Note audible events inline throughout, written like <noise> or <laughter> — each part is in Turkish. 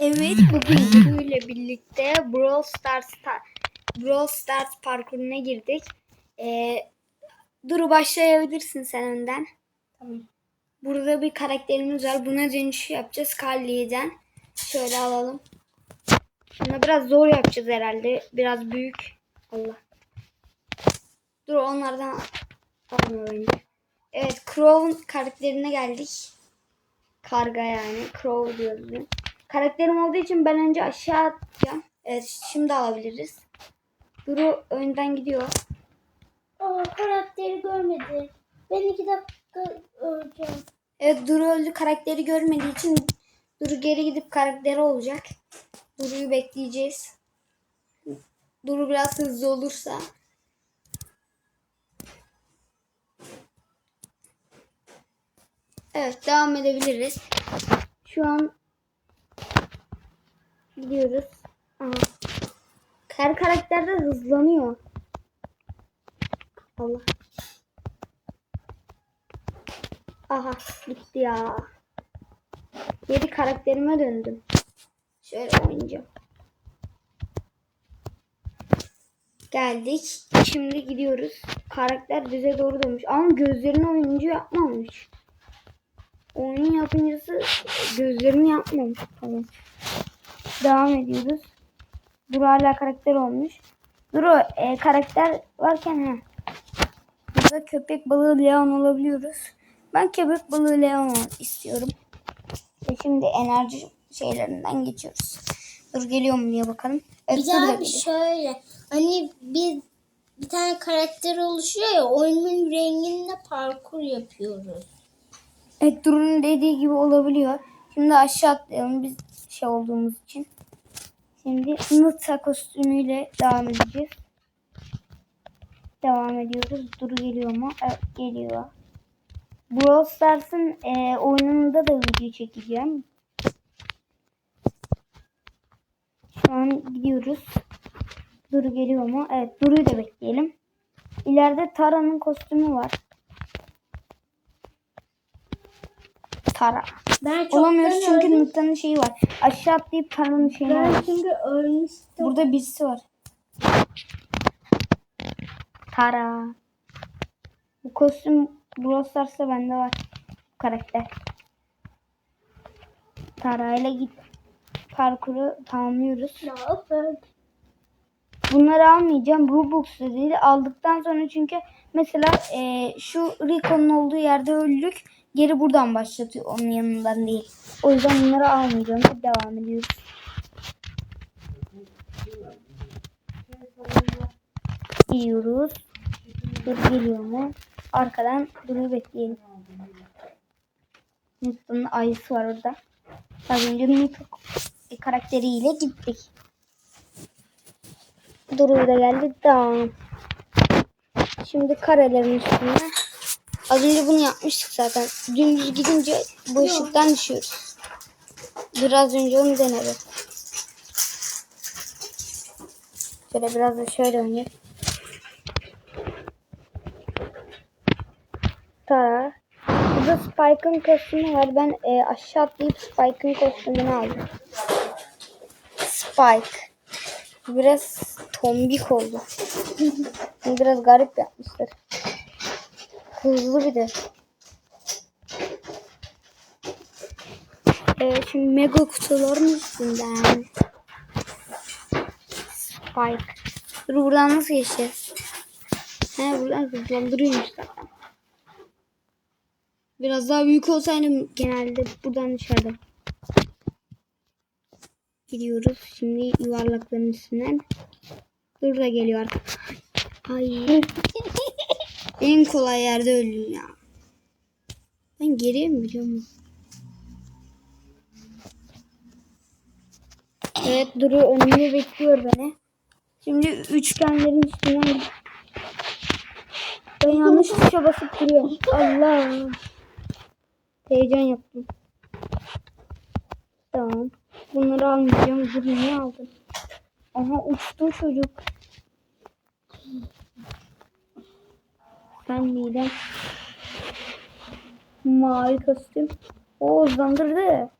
Evet bugün Duru ile birlikte Brawl Stars Brawl Stars parkuruna girdik. Ee, Duru başlayabilirsin sen önden. Tamam. Burada bir karakterimiz var. Buna dönüş yapacağız Carly'den. Şöyle alalım. Buna biraz zor yapacağız herhalde. Biraz büyük. Allah. Dur onlardan almıyor önce. Evet Crow'un karakterine geldik. Karga yani. Crow diyoruz. Karakterim olduğu için ben önce aşağı atacağım. Evet şimdi alabiliriz. Duru önden gidiyor. Aa karakteri görmedi. Ben iki dakika öleceğim. Evet Duru öldü karakteri görmediği için Duru geri gidip karakteri olacak. Duru'yu bekleyeceğiz. Duru biraz hızlı olursa. Evet devam edebiliriz. Şu an gidiyoruz. Aha. Her karakter de hızlanıyor. Allah. Aha gitti ya. Geri karakterime döndüm. Şöyle oynayacağım. Geldik. Şimdi gidiyoruz. Karakter bize doğru dönmüş. Ama gözlerini oyuncu yapmamış. Oyun yapıncısı gözlerini yapmamış. Tamam. Devam ediyoruz. Duru hala karakter olmuş. Duru e, karakter varken he. Burada köpek balığı Leon olabiliyoruz. Ben köpek balığı Leon istiyorum. Ve şimdi enerji şeylerinden geçiyoruz. Dur geliyor mu diye bakalım. Evet, Bir daha bir şöyle. Hani bir bir tane karakter oluşuyor ya oyunun renginde parkur yapıyoruz. Evet Duru'nun dediği gibi olabiliyor. Şimdi aşağı atlayalım biz şey olduğumuz için. Şimdi Nita kostümüyle devam edeceğiz. Devam ediyoruz. Duru geliyor mu? Evet geliyor. Brawl Stars'ın e, oyununda da video çekeceğim. Şu an gidiyoruz. Duru geliyor mu? Evet Duru'yu da bekleyelim. İleride Tara'nın kostümü var. Tara. Ben Olamıyoruz çünkü öldüm. Nuta'nın şeyi var. Aşağı atlayıp Tara'nın şeyini Ben alıyoruz. çünkü ölmüştüm. Burada birisi var. Tara. Bu kostüm Brawl Stars'ta bende var. Bu karakter. Tara ile git parkuru tamamlıyoruz. Ne yapayım? Bunları almayacağım. Robux'ta değil. Aldıktan sonra çünkü mesela e, şu Rico'nun olduğu yerde öldük. Geri buradan başlatıyor. Onun yanından değil. O yüzden bunları almayacağım. Devam ediyoruz. Gidiyoruz. Dur geliyor mu? Arkadan Duru'yu bekleyelim. Newton'un ayısı var orada. Az önce Newton karakteriyle gittik. Duru da geldi. Tamam. Şimdi karelerin üstüne. Az önce bunu yapmıştık zaten. Dümdüz gidince bu ışıktan düşüyoruz. Biraz önce onu denedim. Şöyle biraz da şöyle oynayayım. Tara. Burada Spike'ın kostümü var. Ben e, aşağı atlayıp Spike'ın kostümünü aldım. Spike. Biraz tombik oldu. Biraz garip yapmışlar. Hızlı bir de. Evet şimdi mega kutuların üstünden. Spike. Dur buradan nasıl geçeceğiz? He buradan hızlandırıyormuş zaten. Biraz daha büyük olsaydım genelde buradan dışarıda. Gidiyoruz. Şimdi yuvarlakların üstünden. Dur da geliyor artık. Ay. <laughs> en kolay yerde öldüm ya. Ben geriye mi gidiyorum? Evet Duru önümde bekliyor beni. Şimdi üçgenlerin üstüne ben yanlış tuşa basıp duruyorum. Allah. Heyecan yaptım. Tamam. Bunları almayacağım. Bunu niye aldım? Aha uçtu çocuk. Ben midem. Mavi kostüm. O hızlandırdı.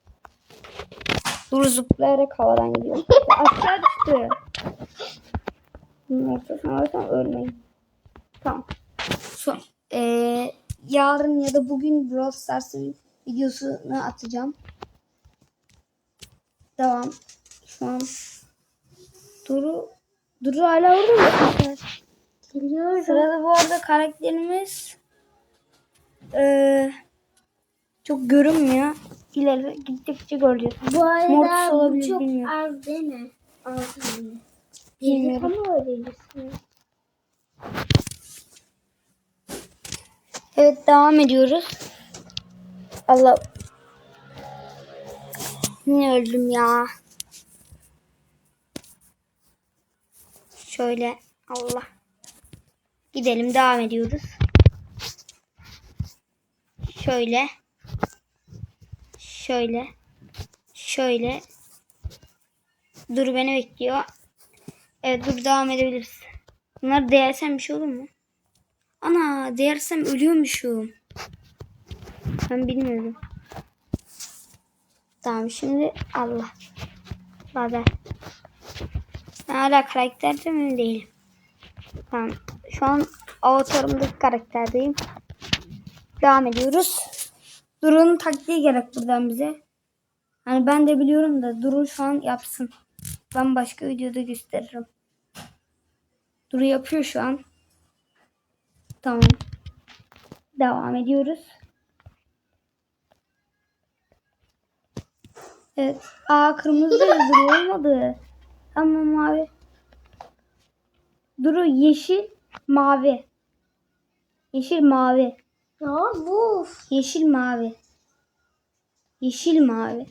Dur zıplayarak havadan gidiyor. Aşağı düştü. Ortasına alırsam ölmeyin. Tamam. Son, eee, yarın ya da bugün Brawl Stars'ın videosunu atacağım. Devam. Şu an Duru Duru hala orada mı? Geliyorum. Sırada bu arada karakterimiz eee, çok görünmüyor. İleri gittikçe göreceğiz. Bu arada Mortis bu çok bilmiyorum. az değil mi? Az değil mi? Bilmiyorum. Ama. Evet devam ediyoruz. Allah. Yine öldüm ya. Şöyle Allah. Gidelim devam ediyoruz. Şöyle. Şöyle. Şöyle. Dur beni bekliyor. Evet dur devam edebiliriz. Bunlar değersem bir şey olur mu? Ana değersem ölüyormuşum. Ben bilmiyordum. Tamam şimdi Allah. Haber. Ben hala karakterde mi değilim? Tamam. Şu an avatarımdaki karakterdeyim. Devam ediyoruz. Duru'nun taktiği gerek buradan bize. Hani ben de biliyorum da Duru şu an yapsın. Ben başka videoda gösteririm. Duru yapıyor şu an. Tamam. Devam ediyoruz. Evet. Aa kırmızı Duru olmadı. Tamam mavi. Duru yeşil mavi. Yeşil mavi. Ya bu. Yeşil mavi. Yeşil mavi.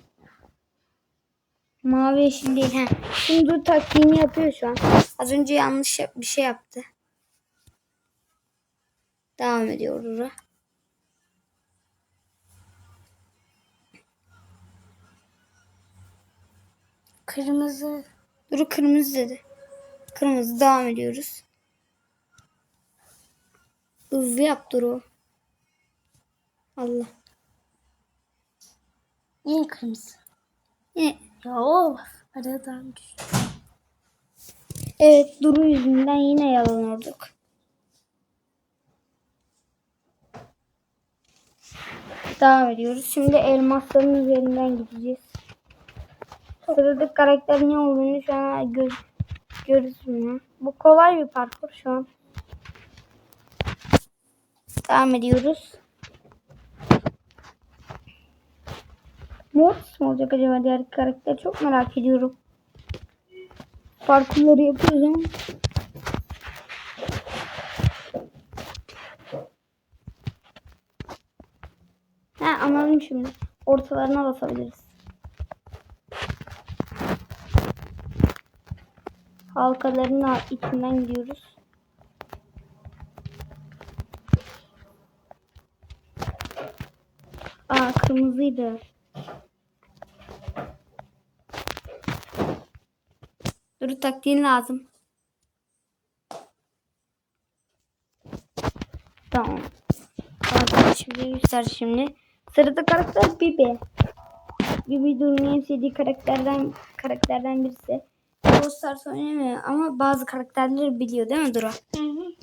Mavi yeşil değil. He. Şimdi Duru taktiğini yapıyor şu an. Az önce yanlış bir şey yaptı. Devam ediyor Duru. Kırmızı. Duru kırmızı dedi. Kırmızı devam ediyoruz. Hızlı yap Duru. Allah. Yine kırmızı. Yine. Ya of. Aradan düştü. Evet Duru yüzünden yine yalan olduk. Devam ediyoruz. Şimdi elmasların üzerinden gideceğiz. Sıradaki karakter ne olduğunu şu an gö görürsün. Bu kolay bir parkur şu an. Devam ediyoruz. Mortis mi olacak acaba diğer karakter? Çok merak ediyorum. Parkurları yapıyoruz ama. Ha anladım şimdi. Ortalarına basabiliriz. Halkaların da içinden gidiyoruz. Aa kırmızıydı. Dur taktiğin lazım. Tamam. Arkadaşım göster şimdi. Sırada karakter Bibi. Bibi Duru'nun en sevdiği karakterden karakterden birisi. Brawl oynamıyor ama bazı karakterleri biliyor değil mi Duru? Hı hı.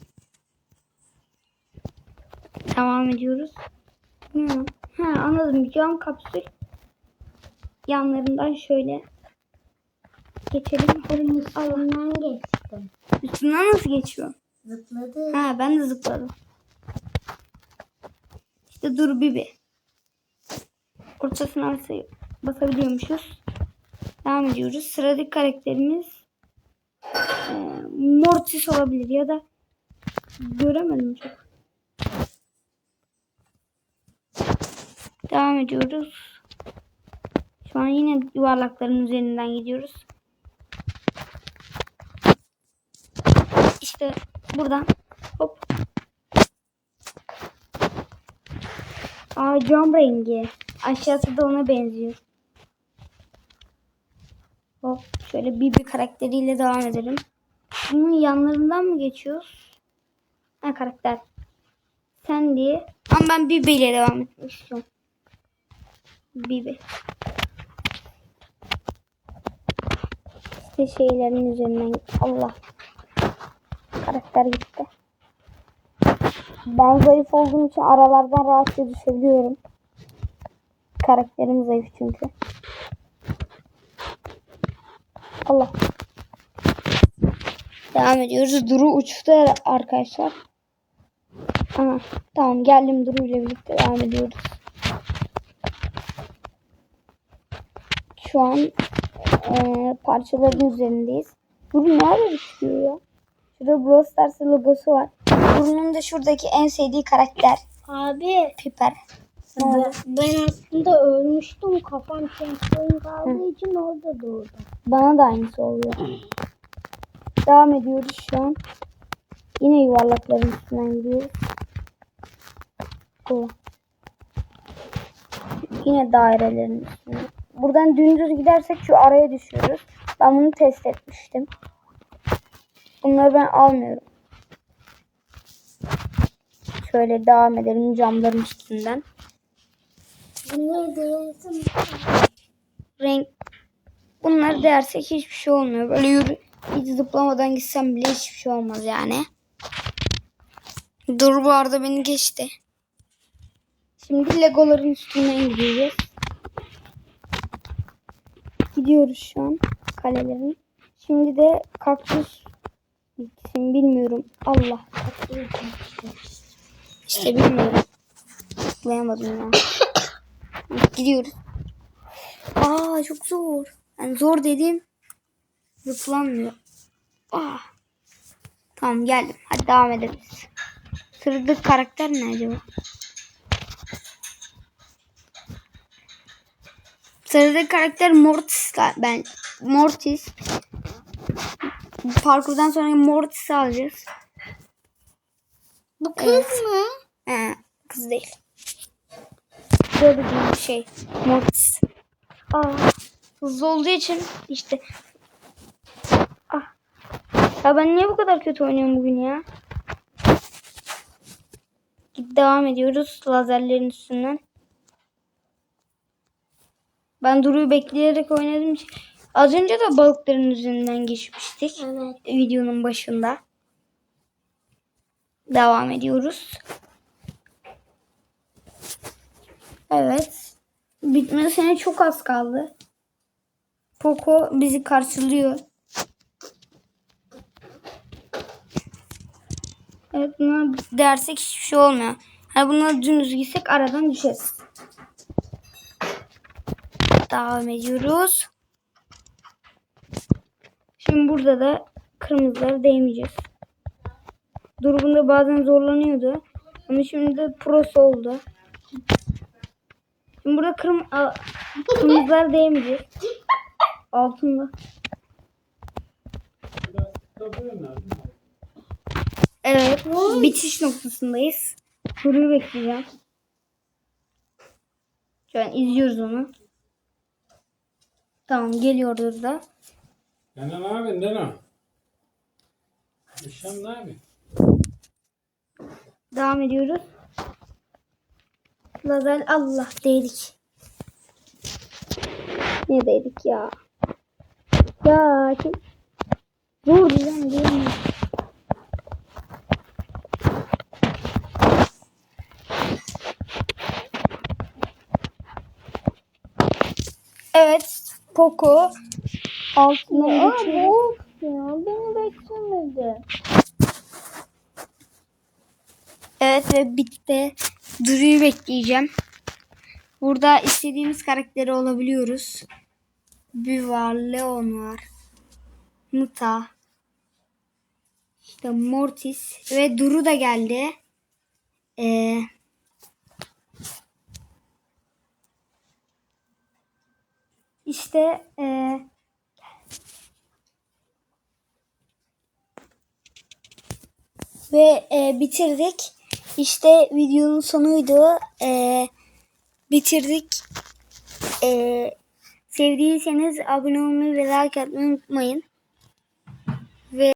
Devam ediyoruz. Hı. Ha anladım. Cam kapsül. Yanlarından şöyle geçelim. Bunun üstünden geçtim. Üstünden nasıl geçiyor? Zıpladı. Ha ben de zıpladım. İşte dur Bibi. Ortasına basa- basabiliyormuşuz. Devam ediyoruz. Sıradaki karakterimiz e, Mortis olabilir ya da göremedim çok. Devam ediyoruz. Şu an yine yuvarlakların üzerinden gidiyoruz. İşte buradan hop. Aa cam rengi. Aşağısı da ona benziyor. Hop şöyle Bibi karakteriyle devam edelim. Bunun yanlarından mı geçiyoruz? Ha karakter. Sen diye. Ama ben Bibi ile devam etmek istiyorum. Bibi. İşte şeylerin üzerinden Allah. Karakter gitti. Ben zayıf olduğum için aralardan rahatça düşebiliyorum. Karakterim zayıf çünkü. Allah. Devam ediyoruz. Duru uçtu arkadaşlar. Aha, tamam geldim Duru ile birlikte devam ediyoruz. Şu an eee, parçaların üzerindeyiz. Duru nerede düşüyor ya? Şurada Brawl Stars logosu var. Duru'nun da şuradaki en sevdiği karakter. Abi Piper. ben, ben aslında ölmüştüm. Kafam şemsiyenin kaldığı için orada doğdum. Bana da aynısı oluyor. Devam ediyoruz şu an. Yine yuvarlakların üstünden gidiyoruz. Bu. Yine dairelerin üstünden. Buradan dümdüz gidersek şu araya düşüyoruz. Ben bunu test etmiştim. Bunları ben almıyorum. Şöyle devam edelim camların üstünden. Bunları denedim. renk bunları dersek hiçbir şey olmuyor. Böyle yürü hiç zıplamadan gitsem bile hiçbir şey olmaz yani. Dur bu arada beni geçti. Şimdi legoların üstünden gideceğiz. Gidiyoruz şu an kalelerin. Şimdi de kaktüs bitkisini bilmiyorum. Allah. İşte bilmiyorum. Tıklayamadım ya. <coughs> Gidiyoruz. Aa çok zor. Yani zor dediğim zıplanmıyor. Aa. Tamam geldim. Hadi devam edelim. Sıradaki karakter ne acaba? Sıradaki karakter Mortis. Ben Mortis. Parkurdan sonra Mortis'i alacağız. Bu kız Evet. mı? He, kız değil. Böyle bir şey. Mortis. Aa, hızlı olduğu için işte. Ah. Ya ben niye bu kadar kötü oynuyorum bugün ya? Git devam ediyoruz lazerlerin üstünden. Ben Duru'yu bekleyerek oynadım. Az önce de balıkların üzerinden geçmiştik. Evet. Videonun başında. Devam ediyoruz. Evet. Bitmesine çok az kaldı. Poco bizi karşılıyor. Evet buna dersek hiçbir şey olmuyor. Hani buna dümdüz gitsek aradan düşeriz. Devam ediyoruz. Şimdi burada da kırmızılara değmeyeceğiz. Durumunda bazen zorlanıyordu. Ama şimdi de prosu oldu. Şimdi burada kırm a- kırmızılar değmeyecek. Altında. Evet. Bitiş noktasındayız. Duru'yu bekleyeceğim. Şu an izliyoruz onu. Tamam geliyordur da. Dene ne yapıyorsun Dene? Akşam ne yapıyorsun? Devam ediyoruz. Lazer Allah değdik. Ne değdik ya? Ya çok zor lan değil mi? Evet, Poco altına geçiyor. Ya beni beklemedi. Evet ve bitti. Duru'yu bekleyeceğim. Burada istediğimiz karakteri olabiliyoruz. Bir var, Leon var. Muta. İşte Mortis ve Duru da geldi. Ee, işte ee, ve e, bitirdik. İşte videonun sonuydu. E, bitirdik. E, sevdiyseniz abone olmayı ve like atmayı unutmayın.